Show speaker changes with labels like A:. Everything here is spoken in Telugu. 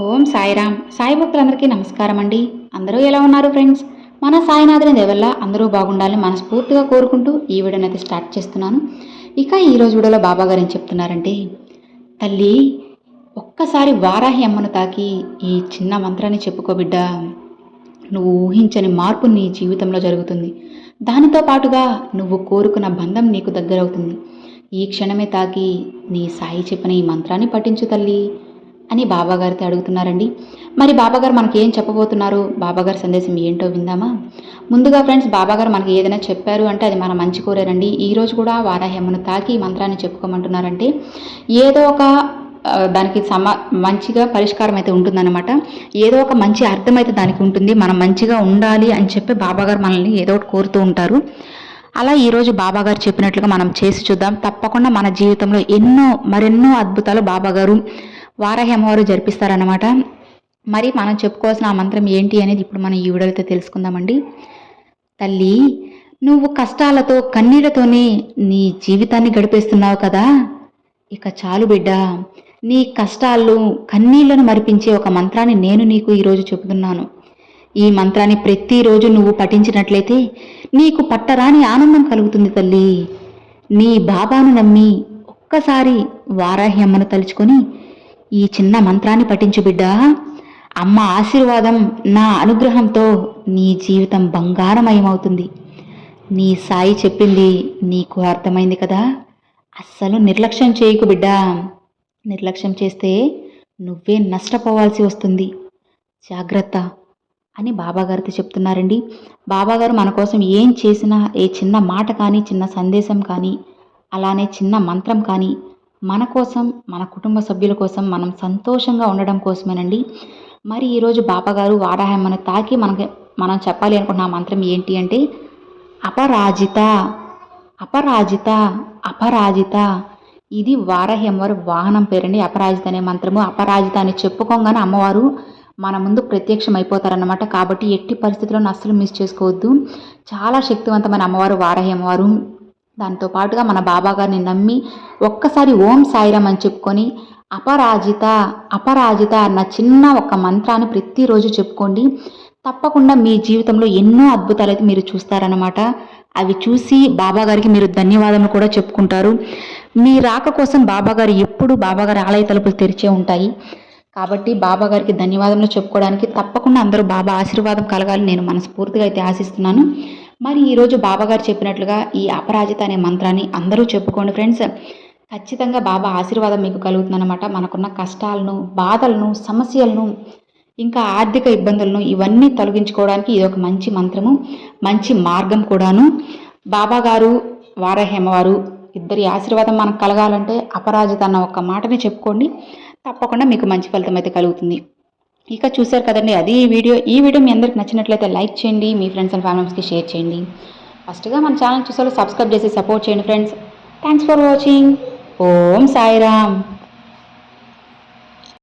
A: ఓం సాయిరామ్. సాయి భక్తులందరికీ నమస్కారం అండి. అందరూ ఎలా ఉన్నారు ఫ్రెండ్స్? మన సాయినాథుని దేవల్ల అందరూ బాగుండాలని మనస్ఫూర్తిగా కోరుకుంటూ ఈ వీడియోని అయితే స్టార్ట్ చేస్తున్నాను. ఇక ఈరోజు వీడియోలో బాబా గారు ఏం చెప్తున్నారంటే తల్లి ఒక్కసారి వారాహి అమ్మను తాకి ఈ చిన్న మంత్రాన్ని చెప్పుకో బిడ్డ. నువ్వు ఊహించని మార్పు నీ జీవితంలో జరుగుతుంది. దానితో పాటుగా నువ్వు కోరుకున్న బంధం నీకు దగ్గరవుతుంది. ఈ క్షణమే తాకి నీ సాయి చెప్పిన ఈ మంత్రాన్ని పఠించు తల్లి. అని బాబాగారితో అడుగుతున్నారండి. మరి బాబాగారు మనకి ఏం చెప్పబోతున్నారు? బాబాగారి సందేశం ఏంటో విందామా? ముందుగా ఫ్రెండ్స్ బాబాగారు మనకి ఏదైనా చెప్పారు అంటే అది మన మంచి కోరారండి ఈరోజు కూడా వారాహ్యమును తాకి మంత్రాన్ని చెప్పుకోమంటున్నారంటే ఏదో ఒక దానికి సమ మంచిగా పరిష్కారం అయితే ఉంటుందన్నమాట. ఏదో ఒక మంచి అర్థం అయితే దానికి ఉంటుంది. మనం మంచిగా ఉండాలి అని చెప్పి బాబాగారు మనల్ని ఏదో ఒకటి కోరుతూ ఉంటారు. అలా ఈరోజు బాబాగారు చెప్పినట్లుగా మనం చేసి చూద్దాం. తప్పకుండా మన జీవితంలో ఎన్నో మరెన్నో అద్భుతాలు బాబాగారు వారాహి అమ్మవారు జరిపిస్తారన్నమాట. మరి మనం చెప్పుకోవాల్సిన ఆ మంత్రం ఏంటి అనేది ఇప్పుడు మనం ఈ వీడియోతో తెలుసుకుందామండి. తల్లి నువ్వు కష్టాలతో కన్నీళ్ళతోనే నీ జీవితాన్ని గడిపేస్తున్నావు కదా? ఇక చాలు బిడ్డ. నీ కష్టాలు కన్నీళ్ళను మరిపించే ఒక మంత్రాన్ని నేను నీకు ఈరోజు చెబుతున్నాను. ఈ మంత్రాన్ని ప్రతిరోజు నువ్వు పఠించినట్లయితే నీకు పట్టరాని ఆనందం కలుగుతుంది తల్లి. నీ బాబాను నమ్మి ఒక్కసారి వారాహ్యమ్మను తలుచుకొని ఈ చిన్న మంత్రాన్ని పఠించు బిడ్డా. అమ్మ ఆశీర్వాదం నా అనుగ్రహంతో నీ జీవితం బంగారమయమవుతుంది. నీ సాయి చెప్పింది నీకు అర్థమైంది కదా? అస్సలు నిర్లక్ష్యం చేయకు బిడ్డా. నిర్లక్ష్యం చేస్తే నువ్వే నష్టపోవాల్సి వస్తుంది. జాగ్రత్త అని బాబాగారితో చెప్తున్నారండి. బాబాగారు మన కోసం ఏం చేసినా ఏ చిన్న మాట కానీ చిన్న సందేశం కానీ అలానే చిన్న మంత్రం కానీ మన కోసం మన కుటుంబ సభ్యుల కోసం మనం సంతోషంగా ఉండడం కోసమేనండి. మరి ఈరోజు బాబాగారు వారాహమ్మను తాకి మనకి మనం చెప్పాలి అనుకున్న మంత్రం ఏంటి అంటే అపరాజిత అపరాజిత అపరాజిత ఇది వారాహి వాహనం పేరండి అపరాజిత అనే మంత్రము. అపరాజిత అని చెప్పుకోగానే అమ్మవారు మన ముందు ప్రత్యక్షం అయిపోతారన్నమాట కాబట్టి ఎట్టి పరిస్థితుల్లో అస్సలు మిస్ చేసుకోవద్దు. చాలా శక్తివంతమైన అమ్మవారు వారాహి అమ్మవారు దాంతో పాటుగా మన బాబా గారిని నమ్మి ఒక్కసారి ఓం సాయిరామ్ అని చెప్పుకొని అపరాజిత అపరాజిత అన్న చిన్న ఒక మంత్రాన్ని ప్రతిరోజు చెప్పుకోండి. తప్పకుండా మీ జీవితంలో ఎన్నో అద్భుతాలు అయితే మీరు చూస్తారనమాట అవి చూసి బాబా గారికి మీరు ధన్యవాదములు కూడా చెప్పుకుంటారు. మీ రాక కోసం బాబాగారు ఎప్పుడు బాబాగారి ఆలయ తలుపులు తెరిచే ఉంటాయి. కాబట్టి బాబా గారికి ధన్యవాదములు చెప్పుకోవడానికి తప్పకుండా అందరూ బాబా ఆశీర్వాదం కలగాలి నేను మనస్ఫూర్తిగా అయితే ఆశిస్తున్నాను. మరి ఈరోజు బాబాగారు చెప్పినట్లుగా ఈ అపరాజిత అనే మంత్రాన్ని అందరూ చెప్పుకోండి ఫ్రెండ్స్. ఖచ్చితంగా బాబా ఆశీర్వాదం మీకు కలుగుతుందన్నమాట. మనకున్న కష్టాలను బాధలను సమస్యలను ఇంకా ఆర్థిక ఇబ్బందులను ఇవన్నీ తొలగించుకోవడానికి ఇది ఒక మంచి మంత్రము మంచి మార్గం కూడాను. బాబా గారు వారహేమవారు ఇద్దరి ఆశీర్వాదం మనకు కలగాలంటే అపరాజిత అన్న ఒక్క మాటని చెప్పుకోండి. తప్పకుండా మీకు మంచి ఫలితం అయితే కలుగుతుంది. ఇక చూశారు కదండి అది ఈ వీడియో. ఈ వీడియో మీ అందరికి నచ్చినట్లయితే లైక్ చేయండి మీ ఫ్రెండ్స్ అండ్ ఫ్యామిలీస్కి షేర్ చేయండి. ఫస్ట్గా మన ఛానల్ చూసారు సబ్స్క్రైబ్ చేసి సపోర్ట్ చేయండి friends. Thanks for watching. Om Sairam.